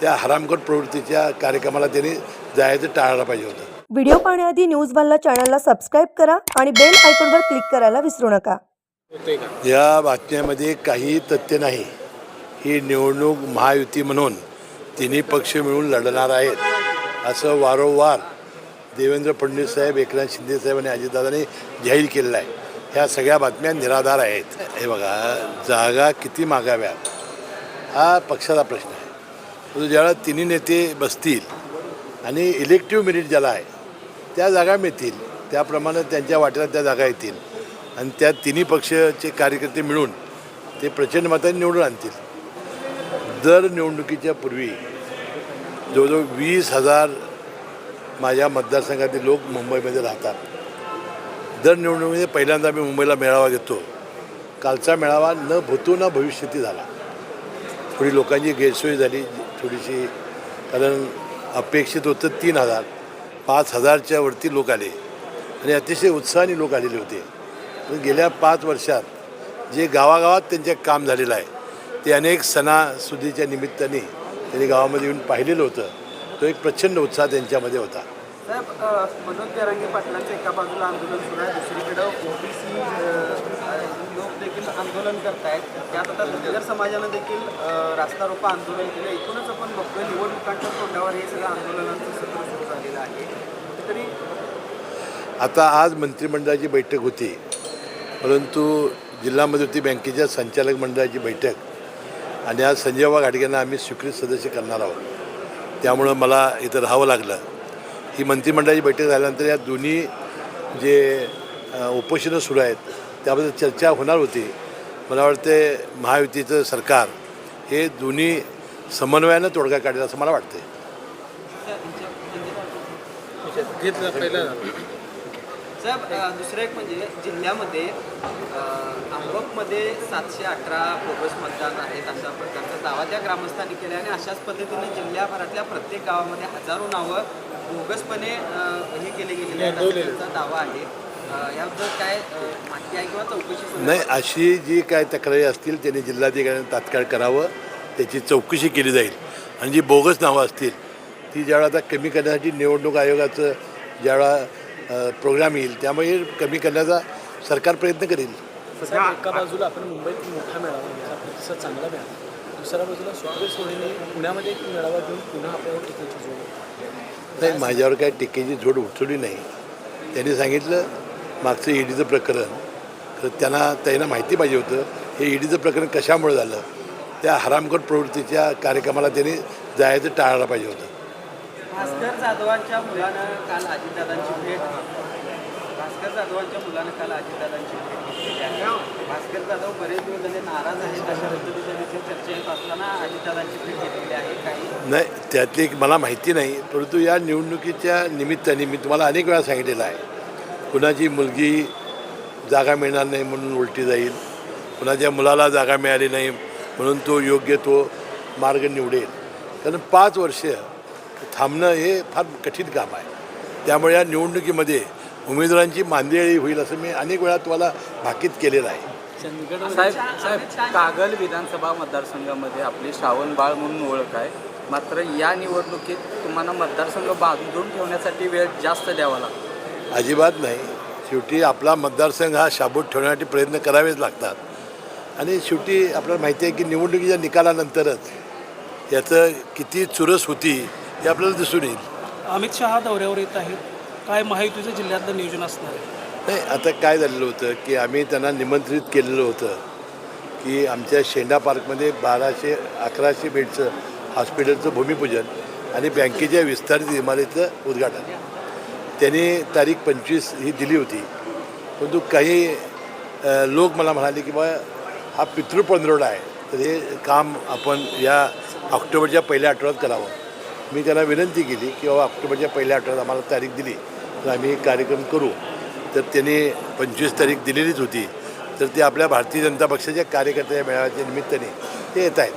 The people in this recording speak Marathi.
त्या हरामखोर प्रवृत्तीच्या कार्यक्रमाला त्यांनी जायचं टाळायला पाहिजे होतं. व्हिडिओ पाहण्याआधी न्यूज वालला चॅनलला सबस्क्राईब करा आणि बेल आयकॉनवर क्लिक करायला विसरू नका. या बातम्यामध्ये काही तथ्य नाही. ही निवडणूक महायुती म्हणून तिन्ही पक्ष मिळून लढणार आहेत असं वारंवार देवेंद्र फडणवीस साहेब एकनाथ शिंदे साहेब आणि अजितदादांनी जाहीर केलेलं आहे. ह्या सगळ्या बातम्या निराधार आहेत. हे बघा जागा किती मागाव्यात? हा पक्षाचा प्रश्न आहे. म्हणजे परंतु तिन्ही नेते बसतील आणि इलेक्टिव्ह मेरिट ज्याला आहे त्या जागा मिळतील. त्याप्रमाणे त्यांच्या वाट्याला त्या जागा येतील. आणि त्या तिन्ही पक्षाचे कार्यकर्ते मिळून ते प्रचंड मताने निवडून आणतील. दर निवडणुकीच्या पूर्वी जवळजवळ वीस हजार माझ्या मतदारसंघातील लोक मुंबईमध्ये राहतात. दर निवडणुकीमध्ये पहिल्यांदा मी मुंबईला मेळावा घेतो. कालचा मेळावा न भूतो न भविष्यती झाला. थोडी लोकांची गैरसोय झाली. थोडीशी कारण अपेक्षित होतं तीन हजार. पाच हजारच्या वरती लोक आले. आणि अतिशय उत्साहाने लोक आलेले होते. पण गेल्या पाच वर्षात जे गावागावात त्यांचे काम झालेलं आहे ते अनेक सणासुदीच्या निमित्ताने त्यांनी गावामध्ये येऊन पाहिलेलं होतं. तो एक प्रचंड उत्साह त्यांच्यामध्ये होता. साहेब मनोज पाटलांचं एका बाजूला आंदोलन सुरू आहे. दुसरीकडं ओबीसी आंदोलन करतायत. त्यात आता धनगर समाजानं देखील रास्ता रोको आंदोलन केलं एकूणच आपण बघतोय निवडणुकांच्या तोंडावर हे सगळं आंदोलनांचं सत्र सुरू झालेलं आहे. तरी आता आज मंत्रिमंडळाची बैठक होती. परंतु जिल्हा मध्यवर्ती बँकेच्या संचालक मंडळाची बैठक आणि आज संजयबा बाबा घाटगेंना आम्ही स्वीकृत सदस्य करणार आहोत. त्यामुळं मला इथं राहावं लागलं. ही मंत्रिमंडळाची बैठक झाल्यानंतर या दोन्ही जे उपोषणं सुरू आहेत त्याबद्दल चर्चा होणार होती. मला वाटते महायुतीचं सरकार हे दोन्ही समन्वयानं तोडगा काढेल असं मला वाटतं साहेब दुसरं एक म्हणजे जिल्ह्यामध्ये अ, सातशे अठरा बोगस मतदान आहेत अशा प्रकारचा दावा त्या ग्रामस्थांनी केला आणि अशाच पद्धतीने जिल्ह्याभरातल्या प्रत्येक गावामध्ये हजारो नावं बोगसपणे हे केले गेलेले आहेत. दावा आहे. याबद्दल काय अ, माहिती आहे किंवा चौकशी सुरू आहे? नाही अशी जी काय तक्रारी असतील त्यांनी जिल्हाधिकाऱ्यांनी तात्काळ करावं त्याची चौकशी केली जाईल. आणि जी बोगस नावं असतील ती ज्यावेळा आता कमी करण्यासाठी निवडणूक आयोगाचं ज्यावेळा प्रोग्राम येईल त्यामुळे कमी करण्याचा सरकार प्रयत्न करेल. सध्या एका बाजूला आपण मुंबईत मोठा मेळावा घेतला प्रतिसाद चांगला मिळाला. दुसऱ्या बाजूला सोडीने पुण्यामध्ये एक मेळावा घेऊन पुन्हा आपल्यावर टीकेची जोड नाही माझ्यावर काय टिकेची झोड उठवली नाही. त्यांनी सांगितलं मागचं ईडीचं प्रकरण तर त्यांना त्यांना माहिती पाहिजे होतं हे ईडीचं प्रकरण कशामुळे झालं? त्या हरामखोर प्रवृत्तीच्या कार्यक्रमाला त्यांनी जायचं टाळायला पाहिजे होतं. भास्कर जाधवांच्या मुलानं काल अजितदादांची भेट भास्कर जाधवांच्या मुलानं काल अजितदादांची भेट घेतलेली आहे भास्कर जाधव बरेच दिवस झाले नाराज आहेत अशा पद्धतीच्या देखील चर्चा येत असताना अजितदादांची भेट घेतलेली आहे. काही नाही त्यातली मला माहिती नाही परंतु या निवडणुकीच्या निमित्ताने मी तुम्हाला अनेक वेळा सांगितलेलं आहे. कुणाची मुलगी जागा मिळणार नाही म्हणून उलटी जाईल. कुणाच्या मुलाला जागा मिळाली नाही म्हणून तो योग्य तो मार्ग निवडेल. कारण पाच वर्ष थांबणं हे फार कठीण काम आहे. त्यामुळे या निवडणुकीमध्ये उमेदवारांची मांदियाळी होईल असं मी अनेक वेळा तुम्हाला भाकीत केलेलं आहे. साहेब साहेब कागल विधानसभा मतदारसंघामध्ये आपली श्रावण बाळ म्हणून ओळख आहे. मात्र या निवडणुकीत तुम्हाला मतदारसंघ बांधून ठेवण्यासाठी वेळ जास्त द्यावा लागतो. अजिबात नाही. शेवटी आपला मतदारसंघ हा शाबूत ठेवण्यासाठी प्रयत्न करावेच लागतात. आणि शेवटी आपल्याला माहिती आहे की निवडणुकीच्या निकालानंतरच याचं किती चुरस होती हे आपल्याला दिसून येईल. अमित शहा दौऱ्यावर येत आहेत. काय महायुतीचं जिल्ह्यातलं नियोजन असणार नाही आता काय झालेलं होतं की आम्ही त्यांना निमंत्रित केलेलं होतं की आमच्या शेंडा पार्कमध्ये बाराशे अकराशे बेडचं हॉस्पिटलचं भूमिपूजन आणि बँकेच्या विस्तारित इमारतीचं उद्घाटन. त्याने तारीख पंचवीस ही दिली होती. परंतु काही लोक मला म्हणाले की बा हा पितृपंधरवडा आहे. तर हे काम आपण या ऑक्टोबरच्या पहिल्या आठवड्यात करावं. मी त्यांना विनंती केली की बाबा ऑक्टोबरच्या पहिल्या आठवड्यात आम्हाला तारीख दिली. तर आम्ही कार्यक्रम करू. तर त्यांनी पंचवीस तारीख दिलेलीच होती. तर ते आपल्या भारतीय जनता पक्षाच्या कार्यकर्त्याच्या मेळाव्याच्या निमित्ताने ते येत आहेत.